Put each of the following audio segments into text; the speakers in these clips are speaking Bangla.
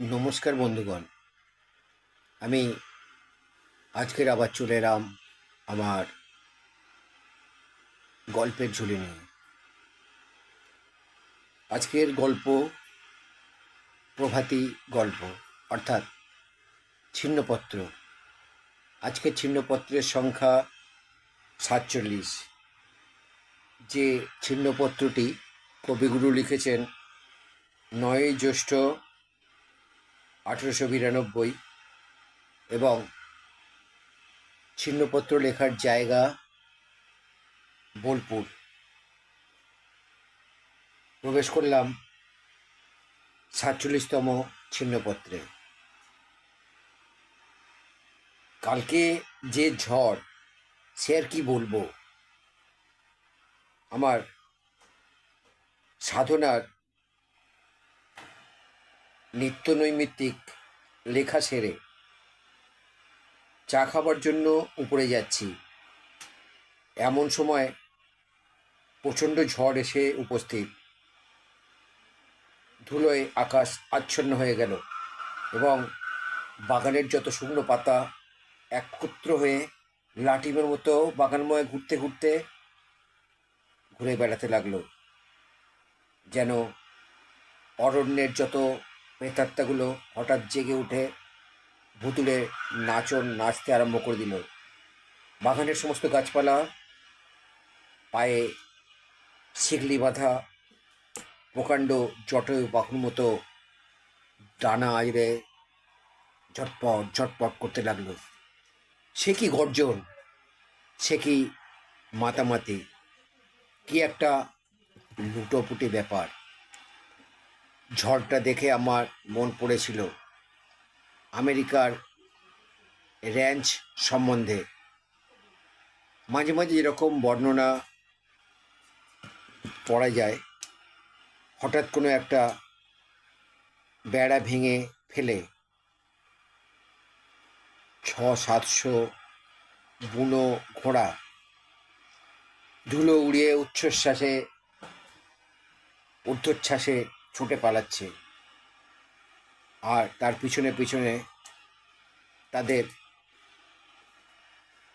নমস্কার বন্ধুগণ। আমি আজকের আবার চলে এলাম আমার গল্পের ঝুলি নিয়ে। আজকের গল্প প্রভাতী গল্প, অর্থাৎ ছিন্নপত্র। আজকের ছিন্নপত্রের সংখ্যা সাতচল্লিশ। যে ছিন্নপত্রটি কবিগুরু লিখেছেন নয়ই জ্যৈষ্ঠ আঠেরোশো বিরানব্বই এবং ছিন্নপত্র লেখার জায়গা বোলপুর। প্রবেশ করলাম সাতচল্লিশতম ছিন্নপত্রে। কালকে যে ঝড়, সে আর কি বলব? আমার সাধনার নিত্য নৈমিত্তিক লেখা সেরে। চা খাবার জন্য উপরে যাচ্ছি। এমন সময় প্রচণ্ড ঝড় এসে উপস্থিত। ধুলোয় আকাশ আচ্ছন্ন হয়ে গেল এবং বাগানের যত শুকনো পাতা একত্র হয়ে লাটিমের মতো বাগানময় ঘুরতে ঘুরতে ঘুরে বেড়াতে লাগল। যেন অরণ্যের যত প্রেতাত্মাগুলো হঠাৎ জেগে উঠে ভুতুলে নাচন, নাচতে আরম্ভ করে দিল। বাগানের সমস্ত গাছপালা, পায়ে শিগলি বাঁধা, প্রকাণ্ড জটয় বাহুর মতো ডানা আজরে ঝটপট ঝটপট করতে লাগল। সে কি গর্জন? সে কি মাতামাতি? কি একটা লুটোপুটি ব্যাপার? ঝড়টা দেখে আমার মন পড়েছিল। আমেরিকার র্যাঞ্চ সম্বন্ধে। মাঝে মাঝে এরকম বর্ণনা পড়া যায়। হঠাৎ কোনো একটা বেড়া ভেঙে ফেলে। ছ সাতশো বুনো ঘোড়া। ধুলো উড়িয়ে উচ্ছ্বাসে, ঊর্ধ্বশ্বাসে ছুটে পালাচ্ছে। আর তার পিছনে পিছনে তাদের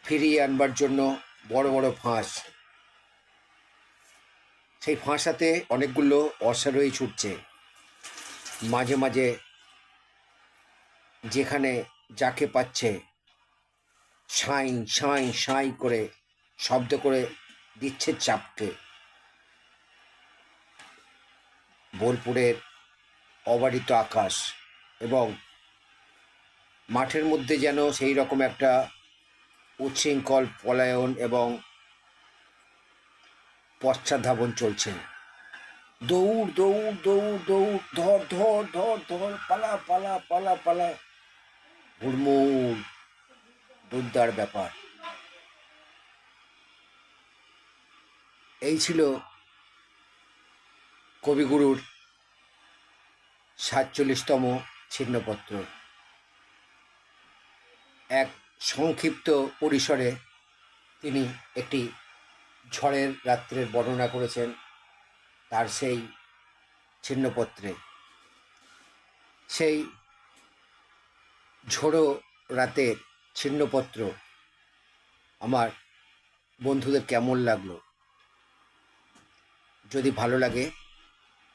ফিরিয়ে আনবার জন্য বড় বড় ফাঁস। সেই ফাঁসাতে অনেকগুলো অশ্বারোহী ছুটছে। মাঝে মাঝে যেখানে যাকে পাচ্ছে সাঁই সাঁই সাঁই করে শব্দ করে দিচ্ছে চাপকে। বোলপুরের অবারিত আকাশ এবং মাঠের মধ্যে যেন সেই রকম একটা উচ্ছৃঙ্খল পলায়ন এবং পশ্চাৎধাবন চলছে। দৌড় দৌড় দৌড় দৌড়, ধর ধর ধর ধর, পালা পালা পালা পালা। হুড়মুড়, দুর্দার ব্যাপার। এই ছিল কবিগুরুর সাতচল্লিশতম ছিন্নপত্র। এক সংক্ষিপ্ত পরিসরে তিনি একটি ঝড়ের রাত্রের বর্ণনা করেছেন তার সেই ছিন্নপত্রে। সেই ঝোড়ো রাতের ছিন্নপত্র আমার বন্ধুদের কেমন লাগল? যদি ভালো লাগে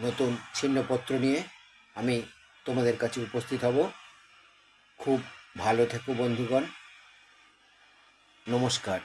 নতুন ছিন্নপত্র নিয়ে আমি তোমাদের কাছে উপস্থিত হব। খুব ভালো থেকো বন্ধুগণ। নমস্কার।